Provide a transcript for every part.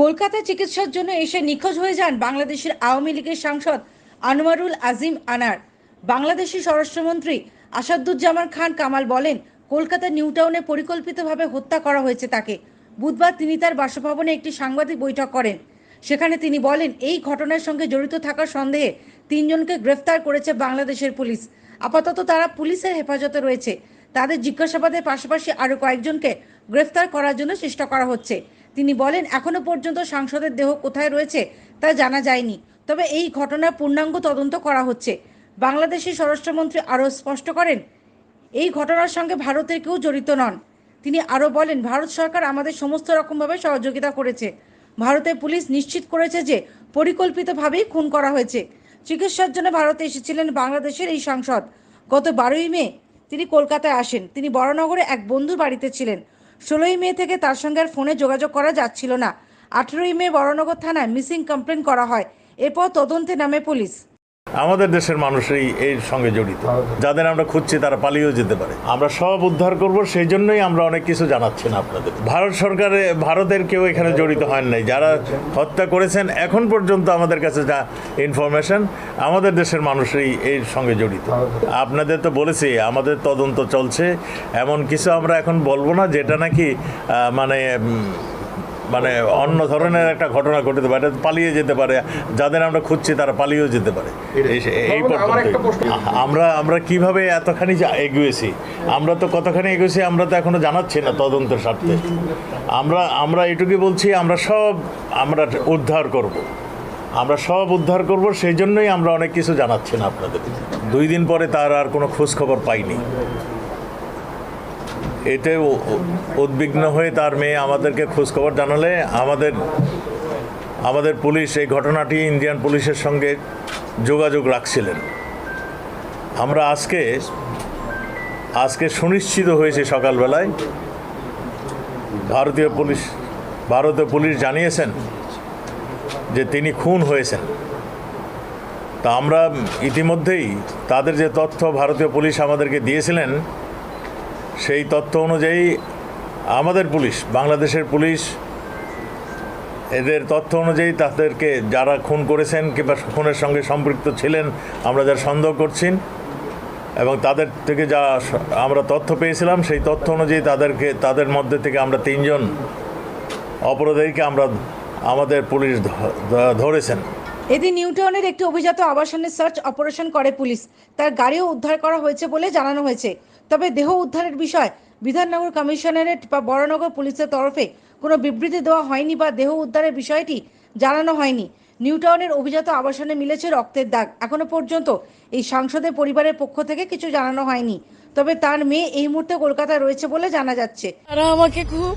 কলকাতায় চিকিৎসার জন্য এসে নিখোঁজ হয়ে যান বাংলাদেশের আওয়ামী লীগের সাংসদ আনোয়ারুল আজিম আনার। বাংলাদেশি স্বরাষ্ট্রমন্ত্রী আসাদুজ্জামান খান কামাল বলেন, কলকাতা নিউ টাউনে পরিকল্পিতভাবে হত্যা করা হয়েছে তাকে। বুধবার তিনি তার বাসভবনে একটি সাংবাদিক বৈঠক করেন। সেখানে তিনি বলেন, এই ঘটনার সঙ্গে জড়িত থাকার সন্দেহে তিনজনকে গ্রেফতার করেছে বাংলাদেশের পুলিশ। আপাতত তারা পুলিশের হেফাজতে রয়েছে। তাদের জিজ্ঞাসাবাদের পাশাপাশি আরও কয়েকজনকে গ্রেফতার করার জন্য চেষ্টা করা হচ্ছে। তিনি বলেন, এখনও পর্যন্ত সাংসদের দেহ কোথায় রয়েছে তা জানা যায়নি। তবে এই ঘটনার পূর্ণাঙ্গ তদন্ত করা হচ্ছে। বাংলাদেশের স্বরাষ্ট্রমন্ত্রী আরও স্পষ্ট করেন, এই ঘটনার সঙ্গে ভারতের কেউ জড়িত নন। তিনি আরও বলেন, ভারত সরকার আমাদের সমস্ত রকমভাবে সহযোগিতা করেছে। ভারতের পুলিশ নিশ্চিত করেছে যে পরিকল্পিতভাবেই খুন করা হয়েছে। চিকিৎসার জন্য ভারতে এসেছিলেন বাংলাদেশের এই সাংসদ। গত বারোই মে তিনি কলকাতায় আসেন। তিনি বড়নগরে এক বন্ধুর বাড়িতে ছিলেন। ষোলোই মে থেকে তার সঙ্গে আর ফোনে যোগাযোগ করা যাচ্ছিল না। আঠেরোই মে বরানগর থানায় মিসিং কমপ্লেন করা হয়। এরপর তদন্তে নামে পুলিশ। আমাদের দেশের মানুষই এর সঙ্গে জড়িত। যাদের আমরা খুঁজছি তারা পালিয়েও যেতে পারে। আমরা সব উদ্ধার করব সেই জন্যই আমরা অনেক কিছু জানাচ্ছি না আপনাদের। ভারত সরকারে, ভারতের কেউ এখানে জড়িত হন নাই। যারা হত্যা করেছেন, এখন পর্যন্ত আমাদের কাছে যা ইনফরমেশন আমাদের দেশের মানুষই এর সঙ্গে জড়িত। আপনাদের তো বলেছি, আমাদের তদন্ত চলছে। এমন কিছু আমরা এখন বলব না, যেটা নাকি মানে মানে অন্য ধরনের একটা ঘটনা ঘটতে পারে পালিয়ে যেতে পারে। যাদের আমরা খুঁজছি তারা পালিয়েও যেতে পারে। এই- আমরা আমরা কীভাবে এতখানি এগিয়েছি? আমরা তো কতখানি এগিয়েছি আমরা তো এখনও জানাচ্ছি না তদন্তের স্বার্থে। আমরা আমরা এটুকুই বলছি আমরা সব আমরা উদ্ধার করব। আমরা সব উদ্ধার করব সেই জন্যই আমরা অনেক কিছু জানাচ্ছি না আপনাদের। দুই দিন পরে তার আর কোনো খোঁজ খবর পাইনি। এতে উদ্বিগ্ন হয়ে তার মেয়ে আমাদেরকে খোঁজখবর জানালে আমাদের আমাদের পুলিশ এই ঘটনাটি ইন্ডিয়ান পুলিশের সঙ্গে যোগাযোগ রাখছিলেন। আমরা আজকে আজকে সুনিশ্চিত হয়েছে সকালবেলায়। ভারতীয় পুলিশ ভারতীয় পুলিশ জানিয়েছেন যে তিনি খুন হয়েছেন। তা আমরা ইতিমধ্যেই তাদের যে তথ্য ভারতীয় পুলিশ আমাদেরকে দিয়েছিলেন সেই তথ্য অনুযায়ী আমাদের পুলিশ, বাংলাদেশের পুলিশ, এদের তথ্য অনুযায়ী তাদেরকে যারা খুন করেছেন কিংবা খুনের সঙ্গে সম্পৃক্ত ছিলেন, আমরা যারা সন্দেহ করছি এবং তাদের থেকে যা আমরা তথ্য পেয়েছিলাম, সেই তথ্য অনুযায়ী তাদেরকে, তাদের মধ্যে থেকে আমরা তিনজন অপরাধীকে আমরা আমাদের পুলিশ ধরেছেন। এদিন নিউটাউনের একটি অভিজাত আবাসনে সার্চ অপারেশন করে পুলিশ। তার গাড়িও উদ্ধার করা হয়েছে বলে জানানো হয়েছে। তবে দেহ উদ্ধারের বিষয়, বিধাননগর কমিশনারেট বা বড়নগর পুলিশের তরফে কোনো বিবৃতি দেওয়া হয়নি বা দেহ উদ্ধারের বিষয়টি জানানো হয়নি। নিউটাউনের অভিজাত আবাসনে মিলেছে রক্তের দাগ। এখনও পর্যন্ত এই সাংসদের পরিবারের পক্ষ থেকে কিছু জানানো হয়নি। তবে তার মেয়ে এই মুহূর্তে কলকাতায় রয়েছে বলে জানা যাচ্ছে। তারা আমাকে খুব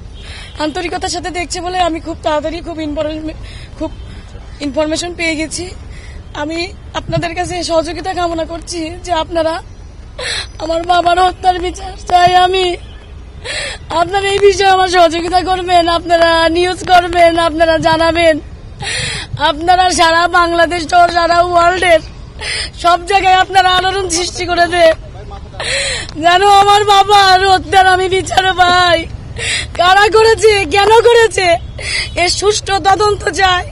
আন্তরিকতার সাথে দেখছে বলে আমি খুব তাড়াতাড়ি খুব খুব ইনফরমেশন পেয়ে গেছি। আমি আপনাদের কাছে সহযোগিতা কামনা করছি যে আপনারা আমার বাবার হত্যার বিচার চাই আমি। আপনারা এই বিষয়ে আমার সহযোগিতা করবেন, আপনারা নিউজ করবেন, আপনারা জানাবেন। আপনারা সারা বাংলাদেশ সহ সারা ওয়ার্ল্ডের সব জায়গায় আপনারা আলোড়ন সৃষ্টি করে দেন যেন আমার বাবার হত্যার আমি বিচার পাই। কারা করেছে, কেন করেছে, এর সুষ্ঠু তদন্ত চাই।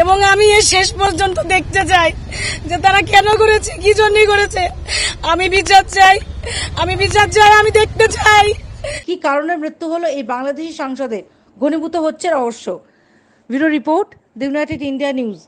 এবং আমি এর শেষ পর্যন্ত দেখতে চাই যে তারা কেন করেছে, কি জন্যই করেছে। আমি বিচার চাই, আমি বিচার চাই, আমি দেখতে চাই। কি কারণে মৃত্যু হলো এই বাংলাদেশি সাংসদের ঘনীভূত হচ্ছে রহস্য। Bureau report, the United India News.